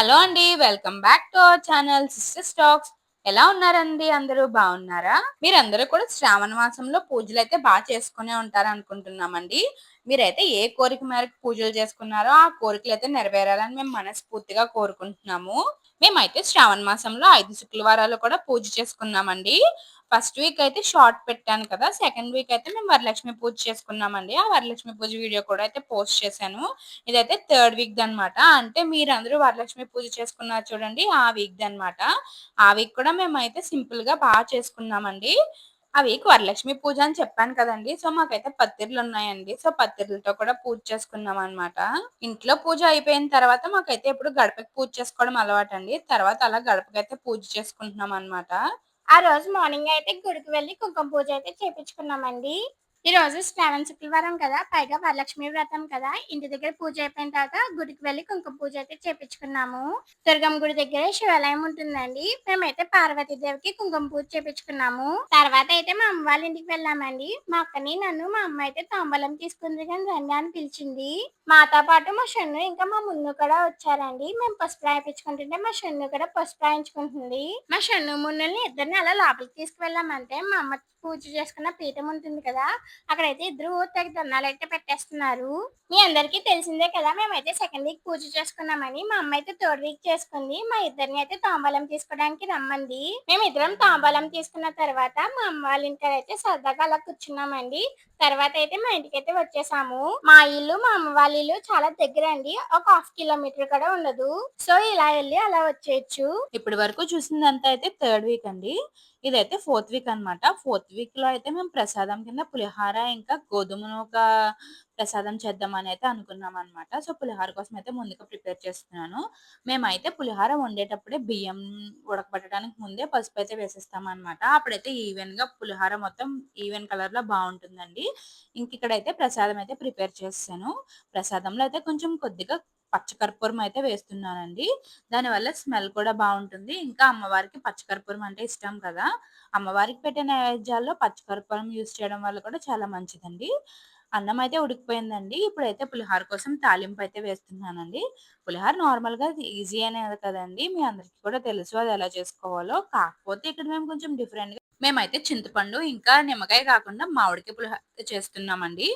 Hello అండి welcome back to our channel sister stacks. ఎలా ఉన్నారండి? అందరూ బాగున్నారా? మీరందరూ కూడా శ్రావణ మాసంలో పూజలు అయితే బాగా చేసుకునే ఉంటారు అనుకుంటున్నామండి మీరైతే ఏ కోరిక మేరకు పూజలు చేసుకున్నారో ఆ కోరికలు అయితే నెరవేరాలని మేము మనస్ఫూర్తిగా కోరుకుంటున్నాము. మేమైతే శ్రావణ మాసంలో ఐదు శుక్రవారాలు కూడా పూజ చేసుకున్నామండి. ఫస్ట్ వీక్ అయితే షార్ట్ పెట్టాను కదా సెకండ్ వీక్ అయితే మేము వరలక్ష్మి పూజ చేసుకున్నామండి. ఆ వరలక్ష్మి పూజ వీడియో కూడా అయితే పోస్ట్ చేశాను. ఇదైతే థర్డ్ వీక్ అనమాట అంటే మీరందరూ వరలక్ష్మి పూజ చేసుకున్నారు చూడండి ఆ వీక్ అనమాట ఆ వీక్ కూడా మేము అయితే సింపుల్గా బాగా చేసుకున్నామండి. ఆ వీక్ వరలక్ష్మి పూజ అని చెప్పాను కదండి. సో మాకైతే పత్తిర్లు ఉన్నాయండి. సో పత్తిర్లతో కూడా పూజ చేసుకున్నాం అనమాట ఇంట్లో పూజ అయిపోయిన తర్వాత మాకైతే ఇప్పుడు గడపకి పూజ చేసుకోవడం అలవాటు అండి తర్వాత అలా గడపకైతే పూజ చేసుకుంటున్నాం అనమాట ఆ రోజు మార్నింగ్ అయితే గుడికి వెళ్ళి కుంకుమ పూజ అయితే చేపించుకున్నామండి. ఈ రోజు శ్రావణ శుక్రవారం కదా పైగా వరలక్ష్మి వ్రతం కదా. ఇంటి దగ్గర పూజ అయిపోయిన తర్వాత గుడికి వెళ్ళి కుంకుమ పూజ అయితే చేపించుకున్నాము. దుర్గమ్మ గుడి దగ్గర శివాలయం ఉంటుందండి. మేమైతే పార్వతీదేవికి కుంకుమ పూజ చేపించుకున్నాము. తర్వాత అయితే మా అమ్మ వాళ్ళ ఇంటికి వెళ్ళామండి. మా అక్కని నన్ను మా అమ్మ అయితే తాంబలం తీసుకుంది కానీ రండి అని పిలిచింది. మాతో పాటు మా షన్ను ఇంకా మా మున్ను కూడా వచ్చారండి. మేము పసుపు రాయించుకుంటుంటే మా షన్ను కూడా పసుపు రాయించుకుంటుంది. మా షన్ను మున్నుల్ని ఇద్దరిని అలా లోపలికి తీసుకువెళ్ళామంటే మా అమ్మ పూజ చేసుకున్న పీఠం ఉంటుంది కదా అక్కడైతే ఇద్దరు తెగ దన్నాలు అయితే పెట్టేస్తున్నారు. మీ అందరికీ తెలిసిందే కదా మేమైతే సెకండ్ వీక్ పూజ చేసుకున్నామని మా అమ్మ అయితే థర్డ్ వీక్ చేసుకుంది. మా ఇద్దరిని అయితే తాంబూలం తీసుకోవడానికి రమ్మంది. మేము ఇద్దరం తాంబూలం తీసుకున్న తర్వాత మా అమ్మ వాళ్ళ ఇంటికి అయితే సరదాగా అలా కూర్చున్నామండి. తర్వాత అయితే మా ఇంటికి అయితే వచ్చేసాము. మా ఇల్లు మా అమ్మ వాళ్ళ ఇల్లు చాలా దగ్గర అండి. ఒక హాఫ్ కిలోమీటర్ కూడా ఉండదు. సో ఇలా వెళ్ళి అలా వచ్చేయచ్చు. ఇప్పటి వరకు చూసిందంతా అయితే థర్డ్ వీక్ అండి. ఇదైతే ఫోర్త్ వీక్ అన్నమాట. ఫోర్త్ వీక్లో అయితే మేము ప్రసాదం కింద పులిహార ఇంకా గోధుమ నూక ప్రసాదం చేద్దామని అయితే అనుకున్నాం అనమాట సో పులిహార కోసం అయితే ముందుగా ప్రిపేర్ చేస్తున్నాను. మేమైతే పులిహార వండేటప్పుడే బియ్యం ఉడకబెట్టడానికి ముందే పసుపు అయితే వేసేస్తాం అప్పుడైతే ఈవెన్గా పులిహార మొత్తం ఈవెన్ కలర్లో బాగుంటుందండి. ఇంక ఇక్కడైతే ప్రసాదం అయితే ప్రిపేర్ చేస్తాను. ప్రసాదంలో అయితే కొంచెం కొద్దిగా పచ్చకర్పూరం అయితే వేస్తున్నానండి. దానివల్ల స్మెల్ కూడా బాగుంటుంది. ఇంకా అమ్మవారికి పచ్చకర్పూరం అంటే ఇష్టం కదా! అమ్మవారికి పెట్టే నైవేద్యాల్లో పచ్చకర్పూరం యూస్ చేయడం వల్ల కూడా చాలా మంచిదండి. అన్నం అయితే ఉడికిపోయిందండి. ఇప్పుడైతే పులిహార కోసం తాలింపు అయితే వేస్తున్నానండి. పులిహార నార్మల్గా ఈజీ అనేది కదండి. మీ అందరికి కూడా తెలుసు అది ఎలా చేసుకోవాలో. కాకపోతే ఇక్కడ మేము కొంచెం డిఫరెంట్గా మేమైతే చింతపండు ఇంకా నిమ్మకాయ కాకుండా మామిడికాయ పులిహార చేస్తున్నామండి.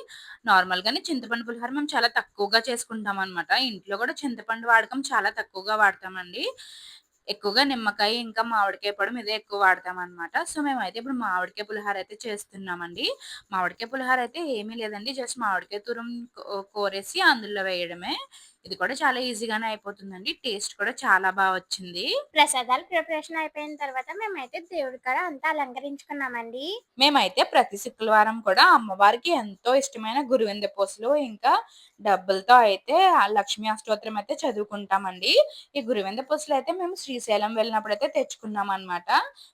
నార్మల్ గానే చింతపండు పులిహార మేము చాలా తక్కువగా చేసుకుంటాం అనమాట ఇంట్లో కూడా చింతపండు వాడకం చాలా తక్కువగా వాడతామండి. ఎక్కువగా నిమ్మకాయ ఇంకా మామిడికాయ పొడం ఇదే ఎక్కువ వాడతాం అనమాట సో మేమైతే ఇప్పుడు మామిడికాయ పులిహార అయితే చేస్తున్నామండి. మామిడికాయ పులిహార అయితే ఏమీ లేదండి. జస్ట్ మామిడికాయ తురం కోరేసి అందులో వేయడమే. ఇది కూడా చాలా ఈజీగానే అయిపోతుందండి. టేస్ట్ కూడా చాలా బాగా వచ్చింది. ప్రసాదాలు ప్రిపరేషన్ అయిపోయిన తర్వాత మేమైతే దేవుడి కాడ అంతా అలంకరించుకున్నామండి. మేమైతే ప్రతి శుక్రవారం కూడా అమ్మవారికి ఎంతో ఇష్టమైన గురువింద పూసలు ఇంకా డబ్బులతో అయితే లక్ష్మీ అష్టోత్తరం అయితే చదువుకుంటామండి. ఈ గురువింద పూసలు అయితే మేము శ్రీశైలం వెళ్ళినప్పుడు అయితే తెచ్చుకున్నాం అనమాట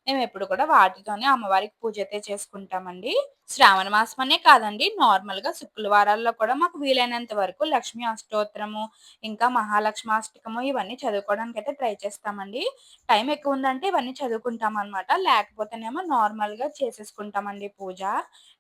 మేము ఎప్పుడు కూడా వాటితోనే అమ్మవారికి పూజ అయితే చేసుకుంటామండి. శ్రావణ మాసం అనే కాదండి. నార్మల్గా శుక్రవారాల్లో కూడా మాకు వీలైనంత వరకు లక్ష్మీ అష్టోత్తరము ఇంకా మహాలక్ష్మి అష్టకము ఇవన్నీ చదువుకోవడానికి అయితే ట్రై చేస్తామండి. టైం ఎక్కువ ఉందంటే ఇవన్నీ చదువుకుంటాం అనమాట లేకపోతేనేమో నార్మల్గా చేసేసుకుంటామండి పూజ.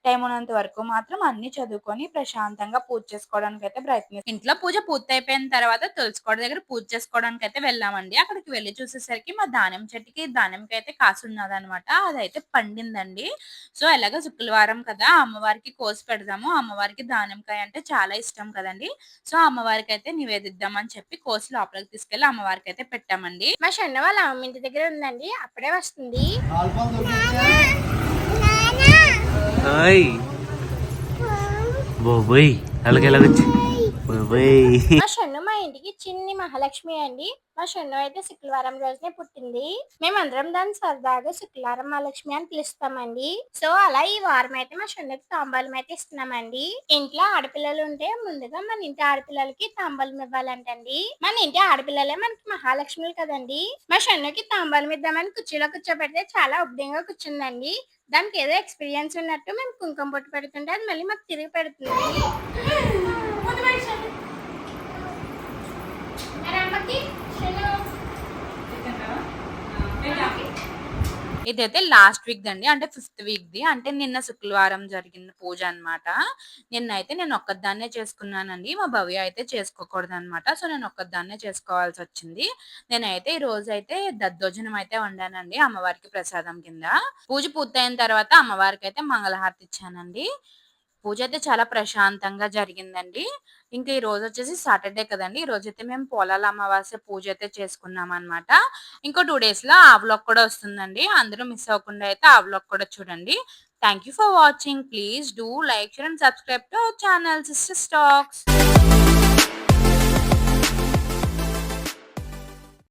టైం ఉన్నంత వరకు మాత్రం అన్ని చదువుకొని ప్రశాంతంగా పూజ చేసుకోవడానికి అయితే ప్రయత్నిస్తాం. ఇంట్లో పూజ పూర్తి అయిపోయిన తర్వాత తులసికోట దగ్గర పూజ చేసుకోవడానికి అయితే వెళ్ళామండి. అక్కడికి వెళ్ళి చూసేసరికి మా దానిమ్మ చెట్టుకి దానిమ్మకి అయితే కాసున్నదనమాట అదైతే పండిందండి. సో ఎలాగో శుక్రవారం కదా అమ్మవారికి కోసి పెడదాము. అమ్మవారికి దానిమ్మకాయ అంటే చాలా ఇష్టం కదండి. సో అమ్మవారికి అయితే నివేదిద్దామని చెప్పి కోసి లోపలికి తీసుకెళ్ళి అమ్మవారికి అయితే పెట్టామండి. మా షన్న వాళ్ళ అమ్మ ఇంటి దగ్గర ఉందండి. అప్పుడే వస్తుంది. బాబోయ్! అలాగే ఎలాగొచ్చి బాబోయ్ మా షన్ను మా ఇంటికి చిన్ని మహాలక్ష్మి అండి. మా షన్ను అయితే శుక్రవారం రోజునే పుట్టింది. మేమందరం దాన్ని సరదాగా శుక్రవారం మహాలక్ష్మి అని పిలుస్తామండి. సో అలా ఈ వారం అయితే మా షన్నుకి తాంబాలం అయితే ఇస్తున్నామండి. ఇంట్లో ఆడపిల్లలు ఉంటే ముందుగా మన ఇంటి ఆడపిల్లలకి తాంబాలం ఇవ్వాలంటండి. మన ఇంటి ఆడపిల్లలే మనకి మహాలక్ష్ములు కదండి. మా షన్నుకి తాంబాలం ఇద్దామని కుర్చీలో కూర్చోబెడితే చాలా ఉబ్బింగా కూర్చుందండి. దానికి ఏదో ఎక్స్పీరియన్స్ ఉన్నట్టు మేము కుంకుమ బొట్టు పెడుతుంటే అది మళ్ళీ మాకు తిరిగి పెడుతుంది. ఇదైతే లాస్ట్ వీక్‌దండి. అంటే ఫిఫ్త్ వీక్‌ది. అంటే నిన్న శుక్రవారం జరిగిన పూజ అన్నమాట. నిన్నైతే నేను ఒక్కదాన్నే చేసుకున్నానండి. మా భవ్య అయితే చేసుకోకూడదనమాట. సో, నేను ఒక్కదాన్నే చేసుకోవాల్సొచ్చింది. నేనైతే ఈ రోజైతే దద్దోజనం అయితే వండానండి అమ్మవారికి ప్రసాదం కింద. పూజ పూర్తయిన తర్వాత అమ్మవారికైతే మంగళహారతి ఇచ్చానండి. పూజ అయితే చాలా ప్రశాంతంగా జరిగిందండి. ఇంకా ఈ రోజు వచ్చేసి సాటర్‌డే కదండి ఈ రోజు అయితే మేము పోలాల అమావాస్య పూజ అయితే చేసుకున్నాం అనమాట ఇంకో టూ డేస్లో ఆ వ్లాగ్ కూడా వస్తుందండి. అందరూ మిస్ అవ్వకుండా అయితే ఆ వ్లాగ్ కూడా చూడండి. Thank you for watching. Please do like, share and subscribe to our channel sister stacks